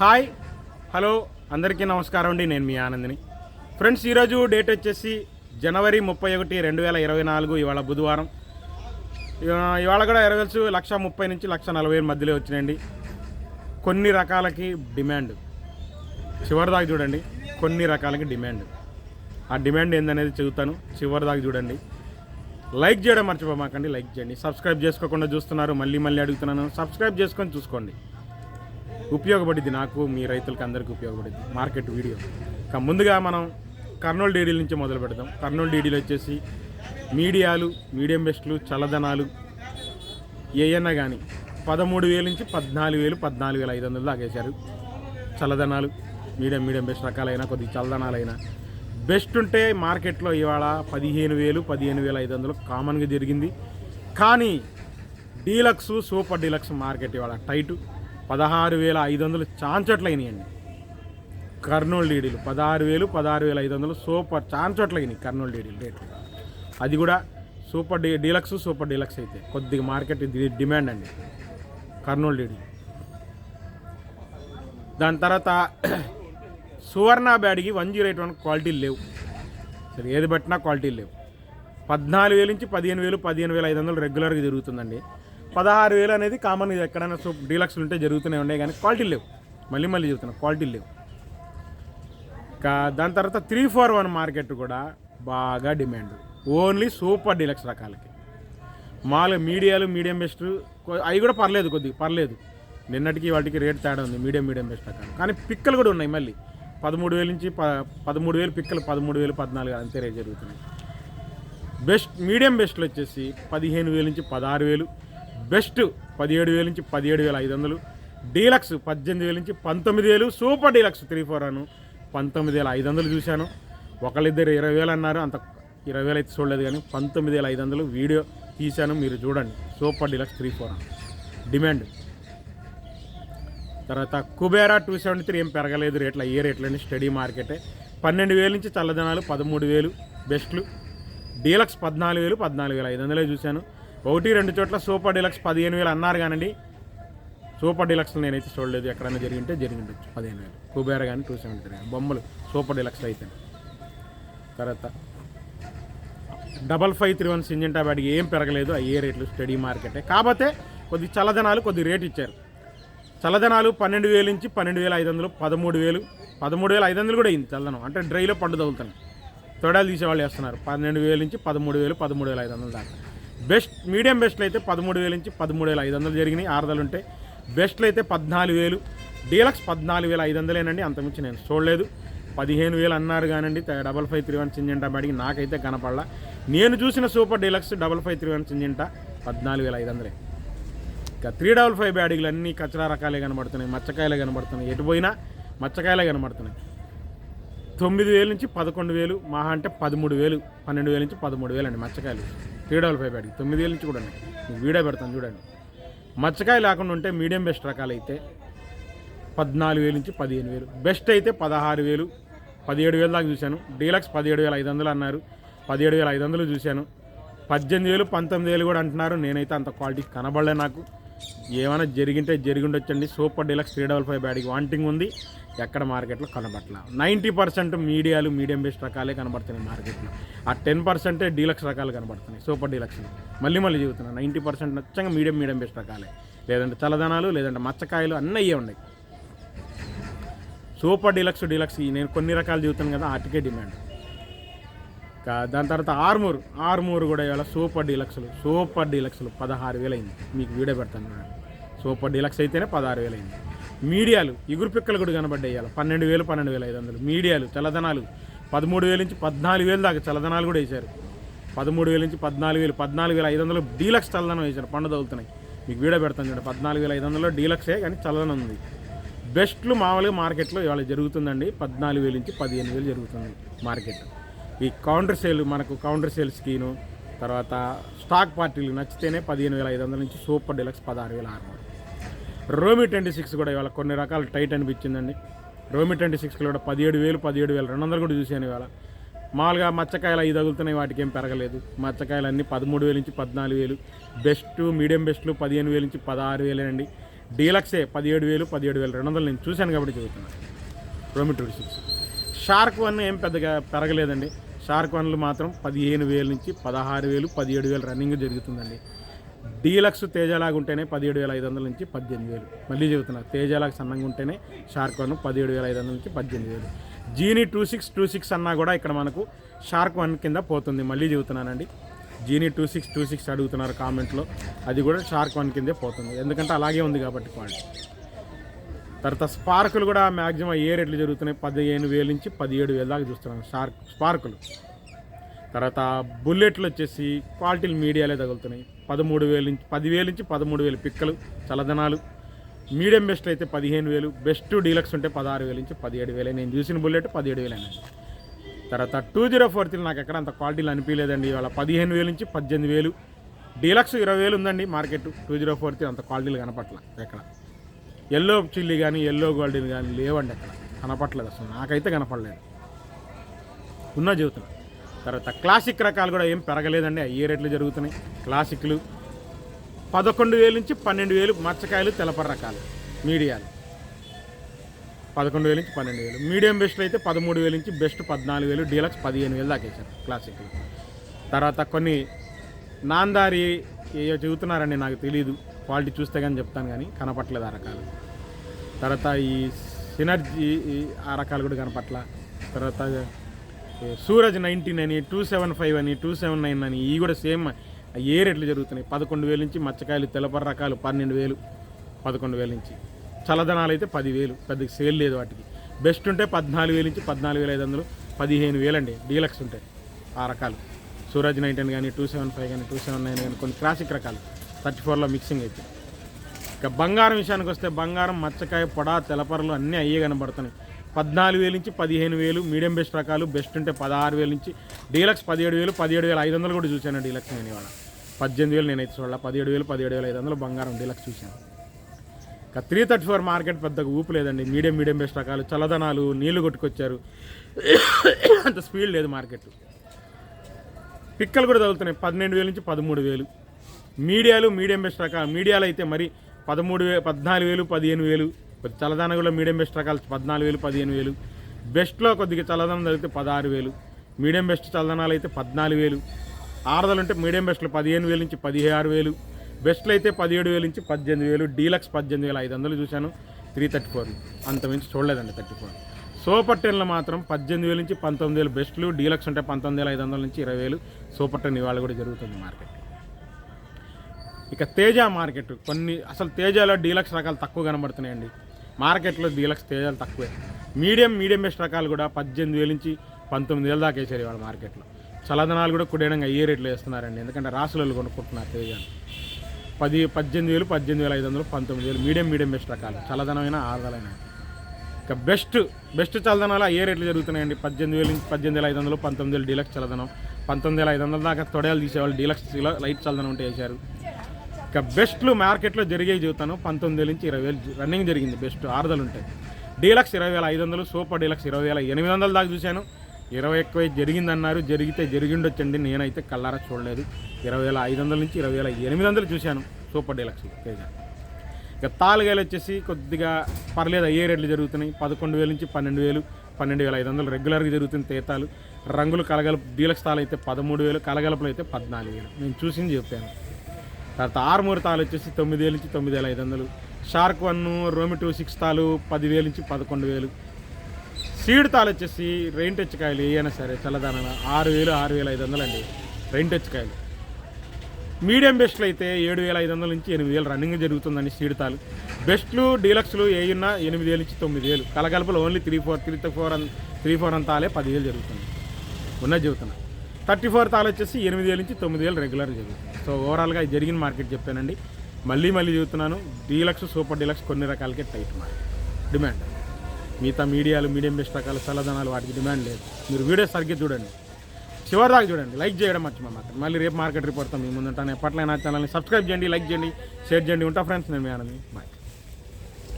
Hi hello అందరికీ నమస్కారం అండి. నేను మీ ఆనందిని. ఫ్రెండ్స్ ఈరోజు డేట్ వచ్చేసి జనవరి ముప్పై ఒకటి రెండు వేల ఇరవై నాలుగు ఇవాళ బుధవారం. ఇవాళ కూడా ఎరగల్సు లక్ష ముప్పై నుంచి లక్ష నలభై మధ్యలో వచ్చినాయండి. కొన్ని రకాలకి డిమాండ్. చివరి దాకా చూడండి కొన్ని రకాలకి డిమాండ్. ఆ డిమాండ్ ఏందనేది చెబుతాను చివరి దాకా చూడండి. లైక్ చేయడం మర్చిపోమాకండి లైక్ చేయండి. సబ్స్క్రైబ్ చేసుకోకుండా చూస్తున్నారు మళ్ళీ మళ్ళీ అడుగుతున్నాను సబ్స్క్రైబ్ చేసుకొని చూసుకోండి. ఉపయోగపడింది నాకు మీ రైతులకి అందరికీ ఉపయోగపడింది మార్కెట్ వీడియో. ముందుగా మనం కర్నూలు డీడీల నుంచి మొదలు పెడదాం. కర్నూలు డీడీలు వచ్చేసి మీడియాలు మీడియం బెస్ట్లు చల్లదనాలు ఏయన్నా కానీ పదమూడు వేల నుంచి పద్నాలుగు వేలు పద్నాలుగు వేల ఐదు వందలు దాకేశారు చల్లదనాలు మీడియం మీడియం బెస్ట్ రకాలైనా కొద్ది చల్లదనాలైనా. బెస్ట్ ఉంటే మార్కెట్లో ఇవాళ పదిహేను వేలు పదిహేను వేల ఐదు వందలు కామన్గా జరిగింది. కానీ డీలక్స్ సూపర్ డీలక్స్ మార్కెట్ ఇవాళ టైటు. పదహారు వేల ఐదు వందలు చాంచోట్లయినాయండి కర్నూలు డీడీలు పదహారు వేలు పదహారు వేల ఐదు వందలు సూపర్ చాంచోట్లయినాయి కర్నూలు డీడీలు రేట్లు. అది కూడా super D deluxe super deluxe అయితే కొద్దిగా మార్కెట్ ఇది డిమాండ్ అండి కర్నూలు డీడీలు. దాని తర్వాత సువర్ణ బ్యాడ్కి వన్ జీరో ఎయిట్ వన్ క్వాలిటీలు లేవు. సరే ఏది పట్టినా క్వాలిటీలు లేవు. పద్నాలుగు వేల నుంచి పదిహేను వేలు పదిహేను వేల ఐదు వందలు రెగ్యులర్గా జరుగుతుందండి పదహారు వేలు అనేది కామన్ ఎక్కడైనా సూప్ డీలక్స్లు ఉంటే జరుగుతూనే ఉన్నాయి కానీ క్వాలిటీ లేవు. మళ్ళీ మళ్ళీ చెబుతున్నా క్వాలిటీ లేవు. ఇంకా దాని తర్వాత త్రీ ఫోర్ వన్ మార్కెట్ కూడా బాగా డిమాండ్. ఓన్లీ సూపర్ డీలక్స్ రకాలకి. మామూలుగా మీడియాలు మీడియం బెస్ట్ అవి కూడా పర్లేదు కొద్దిగా పర్లేదు. నిన్నటికి వాటికి రేట్ తేడా ఉంది మీడియం మీడియం బెస్ట్ రకాలు. కానీ పిక్కలు కూడా ఉన్నాయి మళ్ళీ. పదమూడు వేల నుంచి ప పదమూడు వేలు పిక్కలు పదమూడు వేలు పద్నాలుగు అంతే రేట్ జరుగుతున్నాయి. బెస్ట్ మీడియం బెస్ట్లు వచ్చేసి పదిహేను వేల నుంచి పదహారు వేలు. బెస్ట్ పదిహేడు వేల నుంచి పదిహేడు వేల ఐదు వందలు. డీలక్స్ పద్దెనిమిది వేల నుంచి పంతొమ్మిది వేలు. సూపర్ డీలక్స్ త్రీ ఫోర్ అను. పంతొమ్మిది వేల ఐదు వందలు చూశాను. ఒకళ్ళిద్దరు ఇరవై వేలు అన్నారు. అంత ఇరవై వేలు అయితే చూడలేదు కానీ పంతొమ్మిది వేల ఐదు వందలు వీడియో తీశాను. మీరు చూడండి. సూపర్ డీలక్స్ త్రీ ఫోర్ అను. డిమాండ్. తర్వాత కుబేరా టూ సెవెంటీ త్రీ ఏం పెరగలేదు. రేట్లు ఏ రేట్లని స్టడీ మార్కెటే. పన్నెండు వేలు నుంచి చల్లదనాలు పదమూడు వేలు బెస్ట్లు. డీలక్స్ పద్నాలుగు వేలు పద్నాలుగు వేల ఐదు వందలే చూశాను. ఒకటి రెండు చోట్ల సూపర్ డిలక్స్ పదిహేను వేలు అన్నారు కానండి. సూపర్ డిలక్స్ నేనైతే చూడలేదు. ఎక్కడైనా జరిగింటే జరిగిండొచ్చు. పదిహేను వేలు. కుబేర కానీ టూ సెవెంటీ త్రీ బొమ్మలు. సూపర్ డిలక్స్ అయితే. తర్వాత double five three one Syngenta బ్యాడ్కి ఏం పెరగలేదు. అయ్యే ఏ రేట్లు స్టడీ మార్కెటే. కాకపోతే కొద్ది చల్లదనాలు కొద్ది రేట్ ఇచ్చారు. చల్లదనాలు పన్నెండు వేల నుంచి పన్నెండు వేల ఐదు వందలు పదమూడు వేలు. పదమూడు వేల ఐదు వందలు కూడా అయింది చల్లదనం. అంటే డ్రైలో పండు తగులుతాను తొడాలు తీసేవాళ్ళు వేస్తున్నారు. పన్నెండు వేల నుంచి పదమూడు వేలు పదమూడు వేల ఐదు వందలు దాకా. బెస్ట్ మీడియం బెస్ట్లు అయితే పదమూడు వేల నుంచి పదమూడు వేల ఐదు వందలు జరిగినాయి. ఆరుదలు ఉంటాయి బెస్ట్లు అయితే పద్నాలుగు వేలు డీలక్స్ పద్నాలుగు వేల ఐదు వందలేనండి. అంతకుమించి నేను చూడలేదు. పదిహేను వేలు అన్నారు కానండి double five three one Syngenta బాడికి నాకైతే కనపడలా. నేను చూసిన super deluxe double five three one Syngenta పద్నాలుగు వేల ఐదు వందలే. ఇంకా త్రీ డబల్ ఫైవ్ బ్యాడీలు అన్నీ కచరా రకాలే కనబడుతున్నాయి. మచ్చకాయలే కనబడుతున్నాయి. ఎటు పోయినా మచ్చకాయలే కనబడుతున్నాయి. తొమ్మిది వేలు నుంచి పదకొండు వేలు మహా అంటే పదమూడు వేలు పన్నెండు వేల నుంచి పదమూడు వేలు అండి మచ్చకాయలు. త్రీ డబల్ ఫైవ్ తొమ్మిది వేలు నుంచి కూడా ఉన్నాయి మీకు వీడియో పెడతాను చూడండి. మచ్చకాయ లేకుండా ఉంటే మీడియం బెస్ట్ రకాలు అయితే పద్నాలుగు వేలు నుంచి పదిహేను వేలు. బెస్ట్ అయితే పదహారు వేలు. పదిహేడు వేలు దాకా చూశాను. డీలక్స్ పదిహేడు వేల ఐదు వందలు అన్నారు. పదిహేడు వేల ఐదు వందలు చూశాను. పద్దెనిమిది వేలు పంతొమ్మిది వేలు కూడా అంటున్నారు. నేనైతే అంత క్వాలిటీ కనబడలే నాకు. ఏమైనా జరిగింటే జరిగిండొచ్చండి. Super deluxe three double five బ్యాడీకి wanting ఉంది. ఎక్కడ మార్కెట్లో కనబట్ల. నైంటీ పర్సెంట్ మీడియాలు మీడియం బెస్ట్ రకాలే కనబడుతున్నాయి మార్కెట్లో. ఆ టెన్ పర్సెంటే డీలక్స్ రకాలు కనబడుతున్నాయి. సూపర్ డీలక్స్ మళ్ళీ మళ్ళీ చెబుతున్నాను నైంటీ పర్సెంట్ నచ్చంగా మీడియం మీడియం బెస్ట్ రకాలే. లేదంటే తలదనాలు లేదంటే మచ్చకాయలు అన్నీ అయ్యే ఉన్నాయి. సూపర్ డీలక్స్ డీలక్స్ నేను కొన్ని రకాలు చెబుతాను కదా వాటికే డిమాండ్. దాని తర్వాత ఆర్మూర్. ఆర్మూర్ కూడా ఇవాళ సూపర్ డీలక్స్లు సూపర్ డీలక్స్లు పదహారు వేలు అయింది మీకు వీడియో పెడతాను సూపర్ డీలక్స్ అయితేనే పదహారు వేలు అయింది. మీడియాలు ఇగురు పిక్కలు కూడా కనబడ్డాయి ఇవాళ. పన్నెండు వేలు పన్నెండు వేల ఐదు వందలు. మీడియాలు చల్లదనాలు. పదమూడు వేల నుంచి పద్నాలుగు వేలు దాకా చల్లదనాలు కూడా వేశారు. పదమూడు వేల నుంచి పద్నాలుగు వేలు పద్నాలుగు వేల ఐదు వందలు డీలక్స్ చల్లదనం వేశారు. పండు తగులుతున్నాయి. మీకు వీడియో పెడతాను చూడండి. పద్నాలుగు వేల ఐదు వందలు డీలక్సే కానీ చల్లదనం ఉంది. బెస్ట్లు మామూలుగా మార్కెట్లో ఇవాళ జరుగుతుందండి. పద్నాలుగు వేలు నుంచి పదిహేను వేలు జరుగుతుంది మార్కెట్. ఈ కౌంటర్ సేల్ మనకు కౌంటర్ సేల్ స్కీను తర్వాత స్టాక్ పార్టీలు నచ్చితేనే పదిహేను వేల ఐదు వందల నుంచి సూపర్ డీలక్స్ పదహారు వేల ఆరు వందలు. రోమి ట్వంటీ సిక్స్ కూడా ఇవాళ కొన్ని రకాల టైట్ అనిపించిందండి. రోమి ట్వంటీ సిక్స్లో కూడా పదిహేడు వేలు పదిహేడు వేలు రెండు వందలు కూడా చూశాను ఇవాళ. మామూలుగా మచ్చకాయలు ఐదు తగులుతున్నాయి వాటికి ఏం పెరగలేదు. మచ్చకాయలు అన్నీ పదమూడు వేలు నుంచి పద్నాలుగు వేలు. బెస్ట్ మీడియం బెస్ట్లు పదిహేను వేలు నుంచి పదహారు వేలేనండి. డీలక్సే పదిహేడు వేలు పదిహేడు వేలు రెండు వందలు నేను చూశాను కాబట్టి చెబుతున్నాను. రోమి ట్వంటీ సిక్స్. షార్క్ వన్ ఏం పెద్దగా పెరగలేదండి. షార్క్ వన్లు మాత్రం పదిహేను వేల నుంచి పదహారు వేలు పదిహేడు వేలు రన్నింగ్ జరుగుతుందండి. డీలక్స్ తేజలాగా ఉంటేనే పదిహేడు వేల ఐదు వందల నుంచి పద్దెనిమిది వేలు. మళ్ళీ చెబుతున్నా తేజలాగా సన్నంగా ఉంటేనే షార్క్ వన్ పదిహేడు వేల ఐదు వందల నుంచి పద్దెనిమిది వేలు. జీనీ టూ సిక్స్ టూ సిక్స్ అన్నా కూడా ఇక్కడ మనకు షార్క్ వన్ కింద పోతుంది. మళ్ళీ చెబుతున్నానండి జీనీ టూ సిక్స్ టూ సిక్స్ అడుగుతున్నారు కామెంట్లో అది కూడా షార్క్ వన్ కిందే పోతుంది. ఎందుకంటే అలాగే ఉంది కాబట్టి క్వాలిటీ. తర్వాత స్పార్కులు కూడా మ్యాక్సిమం ఏ రేట్లు జరుగుతున్నాయి? పదిహేను వేలు నుంచి పదిహేడు వేల దాకా చూస్తున్నాను షార్క్ స్పార్కులు. తర్వాత బుల్లెట్లు వచ్చేసి క్వాలిటీలు మీడియాలే తగులుతున్నాయి. పదమూడు వేలు నుంచి పదివేలు నుంచి పదమూడు వేలు పిక్కలు చల్లదనాలు మీడియం బెస్ట్ అయితే పదిహేను వేలు బెస్ట్ డీలక్స్ ఉంటే పదహారు వేలు నుంచి పదిహేడు వేలే. నేను చూసిన బుల్లెట్ పదిహేడు వేలేనండి తర్వాత టూ జీరో ఫోర్ త్రీ నాకు ఎక్కడ అంత క్వాలిటీలు అనిపించలేదండి. ఇవాళ పదిహేను వేలు నుంచి పద్దెనిమిది వేలు. డీలక్స్ ఇరవై వేలు ఉందండి market. Two zero four three అంత క్వాలిటీలు కనపట్ల ఎక్కడ. ఎల్లో చిల్లీ కానీ ఎల్లో గోల్డెన్ కానీ లేవండి అక్కడ కనపట్లేదు అసలు. నాకైతే కనపడలేదు. ఉన్నా జీవితం తర్వాత క్లాసిక్ రకాలు కూడా ఏం పెరగలేదండి. అయ్యే రేట్లు జరుగుతున్నాయి? క్లాసిక్లు. పదకొండు వేలు నుంచి పన్నెండు వేలు మచ్చకాయలు తెలపర రకాలు. మీడియాలు. పదకొండు వేలు నుంచి పన్నెండు వేలు. మీడియం బెస్ట్లు అయితే పదమూడు వేలు నుంచి బెస్ట్ పద్నాలుగు వేలు డీలక్స్ పదిహేను వేలు దాకా ఇచ్చారు క్లాసిక్లు. తర్వాత కొన్ని నాందారి ఏయో చెబుతున్నారండి నాకు తెలియదు క్వాలిటీ చూస్తే కానీ చెప్తాను కానీ కనపట్లేదు ఆ రకాలు. తర్వాత ఈ సినర్జీ ఈ ఆ రకాలు కూడా కనపట్ల. తర్వాత సూరజ్ నైన్టీన్ అని టూ సెవెన్ ఫైవ్ అని టూ సెవెన్ నైన్ అని ఇవి కూడా సేమ్ ఏ రేట్లు జరుగుతున్నాయి? పదకొండు వేలు నుంచి మచ్చకాయలు తెలపర రకాలు పన్నెండు వేలు పదకొండు వేల నుంచి. చల్లదనాలు అయితే పదివేలు పెద్ద సేల్ లేదు వాటికి. బెస్ట్ ఉంటే పద్నాలుగు వేలు నుంచి పద్నాలుగు వేల ఐదు వందలు పదిహేను వేలండి డీలక్స్ ఉంటాయి ఆ రకాలు. సూరజ్ నైన్టీన్ కానీ టూ సెవెన్ ఫైవ్ కానీ టూ సెవెన్ నైన్ కానీ కొన్ని క్లాసిక్ రకాలు. థర్టీ ఫోర్లో మిక్సింగ్ అయితే. ఇక బంగారం విషయానికి వస్తే బంగారం మచ్చకాయ పొడ తెలపరలు అన్నీ అయ్యే కనబడుతున్నాయి. పద్నాలుగు వేలు నుంచి పదిహేను వేలు మీడియం బెస్ట్ రకాలు బెస్ట్ ఉంటే పదహారు వేలు నుంచి డీలక్స్ పదిహేడు వేలు పదిహేడు వేల ఐదు వందలు కూడా చూశాను డీలక్స్ నేను ఇవాళ. పద్దెనిమిది వేలు నేనైతే చూడాల. పదిహేడు వేలు పదిహేడు వేల ఐదు వందలు బంగారం డీలక్స్ చూశాను. ఇక త్రీ థర్టీ ఫోర్ మార్కెట్ పెద్దగా ఊపు లేదండి. మీడియం మీడియం బెస్ట్ రకాలు చల్లదనాలు నీళ్ళు కొట్టుకొచ్చారు. అంత స్పీడ్ లేదు మార్కెట్ పిక్కలు కూడా తగులుతున్నాయి. పన్నెండు వేలు నుంచి పదమూడు వేలు. మీడియాలు మీడియం బెస్ట్ రకాలు మీడియాలు అయితే మరి పదమూడు వేలు పద్నాలుగు వేలు పదిహేను వేలు కొద్ది చల్లదనం మీడియం బెస్ట్ రకాలు పద్నాలుగు వేలు పదిహేను వేలు. బెస్ట్లో కొద్దిగా చల్లదనం తగిలితే పదహారు వేలు. మీడియం బెస్ట్ చల్లదనాలు అయితే పద్నాలుగు వేలు. ఆరదలు ఉంటే మీడియం బెస్ట్లు పదిహేను వేలు నుంచి పదిహేను వేలు. బెస్ట్లు అయితే పదిహేడు వేలు నుంచి పద్దెనిమిది వేలు. డీలక్స్ పద్దెనిమిది వేల ఐదు వందలు చూశాను. Three thirty four. అంత మించి చూడలేదండి థర్టీ ఫోర్. సూపర్ టెన్లో మాత్రం పద్దెనిమిది వేలు నుంచి పంతొమ్మిది వేలు బెస్ట్లు. డీలక్స్ ఉంటే పంతొమ్మిది వేల ఐదు వందల నుంచి ఇరవై వేలు. సూపర్ టెన్ ఇవాళ కూడా జరుగుతుంది మార్కెట్. ఇక తేజ మార్కెట్. కొన్ని అసలు తేజాలో డీలక్స్ రకాలు తక్కువ కనబడుతున్నాయండి. మార్కెట్లో డీలక్స్ తేజాలు తక్కువే. మీడియం మీడియం బెస్ట్ రకాలు కూడా పద్దెనిమిది వేల నుంచి పంతొమ్మిది వేల దాకా వేసారు ఇవాళ మార్కెట్లో. చలదనాలు కూడా కుడేయడంగా ఏ రేట్లు వేస్తున్నారండి? ఎందుకంటే రాసులలో కొనుక్కుంటున్నారు తేజాలు పది పద్దెనిమిది వేలు పద్దెనిమిది వేల ఐదు వందలు పంతొమ్మిది వేలు మీడియం మీడియం బెస్ట్ రకాలు. చల్లదనమైన ఆరుదలైన ఇక బెస్ట్ బెస్ట్ చల్లదనాలు ఏ రేట్లు జరుగుతున్నాయండి? పద్దెనిమిది వేలు నుంచి పద్దెనిమిది వేల ఐదు వందలు పంతొమ్మిది వేలు డీలక్స్ చల్లదనం పంతొమ్మిది వేల ఐదు వందల దాకా తొడయాలు తీసేవాళ్ళు డీలక్స్ లైట్ చల్లదనం ఉంటే వేశారు. ఇక బెస్ట్లు మార్కెట్లో జరిగేవి చెబుతాను పంతొమ్మిది వేల నుంచి ఇరవై వేలు రన్నింగ్ జరిగింది బెస్ట్ ఆరుదలు ఉంటాయి. డీలక్స్ ఇరవై వేల ఐదు వందలు సూపర్ డీలక్స్ ఇరవై వేల ఎనిమిది వందల దాకా చూశాను. ఇరవై ఎక్కువ జరిగిందన్నారు జరిగితే జరిగిండొచ్చండి నేనైతే కల్లారా చూడలేదు. ఇరవై వేల ఐదు వందల నుంచి ఇరవై వేల ఎనిమిది వందలు చూశాను సూపర్ డీలక్స్ తేజ. ఇక తాలుగాయలు వచ్చేసి కొద్దిగా పర్లేదు అయ్యే రేట్లు జరుగుతున్నాయి. పదకొండు వేల నుంచి పన్నెండు వేలు పన్నెండు వేల ఐదు వందలు రెగ్యులర్గా జరుగుతుంది తేతాలు. రంగులు కలగలుపు డీలక్స్ తాలు అయితే పదమూడు వేలు కలగలుపులు అయితే పద్నాలుగు వేలు. నేను చూసింది చెప్పాను. తర్వాత ఆరుమూరు తాలు వచ్చేసి తొమ్మిది వేలు నుంచి తొమ్మిది వేల ఐదు వందలు. షార్క్ వన్ రోమి టూ సిక్స్ తాలు పదివేలు నుంచి పదకొండు వేలు. సీడ్ తాలు వచ్చేసి రెయిన్ టచ్ కాయలు ఏమైనా సరే చల్లదాన ఆరు వేలు ఆరు వేల ఐదు వందలు అండి. రెయిన్ టచ్ కాయలు. మీడియం బెస్ట్లు అయితే ఏడు వేల ఐదు వందల నుంచి ఎనిమిది వేలు రన్నింగ్ జరుగుతుందండి సీడ్ తాలు. బెస్ట్లు డీలక్స్లు ఏయున్నా ఎనిమిది వేలు నుంచి తొమ్మిది వేలు. కలగలుపులు only three four three four అన్ త్రీ ఫోర్ అంతాలే పదివేలు జరుగుతుంది. ఉన్నది జీవితం. థర్టీ ఫోర్ తాలు వచ్చేసి ఎనిమిది వేలు నుంచి తొమ్మిది వేలు రెగ్యులర్ జరుగుతుంది. సో ఓవరాల్గా ఇది జరిగిన మార్కెట్ చెప్పానండి. మళ్ళీ మళ్ళీ చెబుతున్నాను డీలక్స్ సూపర్ డీలక్స్ కొన్ని రకాలకే టైట్ మార్కెట్ డిమాండ్ మిగతా మీడియాలు మీడియం బెస్ట్ రకాలు చల్లదనాలు వాటికి డిమాండ్ లేదు. మీరు వీడియో సరిగ్గా చూడండి. చివరి దాకా చూడండి. లైక్ చేయడం మర్చిపోయి మాట మళ్ళీ రేపు మార్కెట్ రిపోర్ట్తో మీ ముందుంటాను. ఎప్పట్లైనా ఛానల్ని సబ్స్క్రైబ్ చేయండి లైక్ చేయండి షేర్ చేయండి. ఉంటా ఫ్రెండ్స్ నేను మీ ఆనంది. బాయ్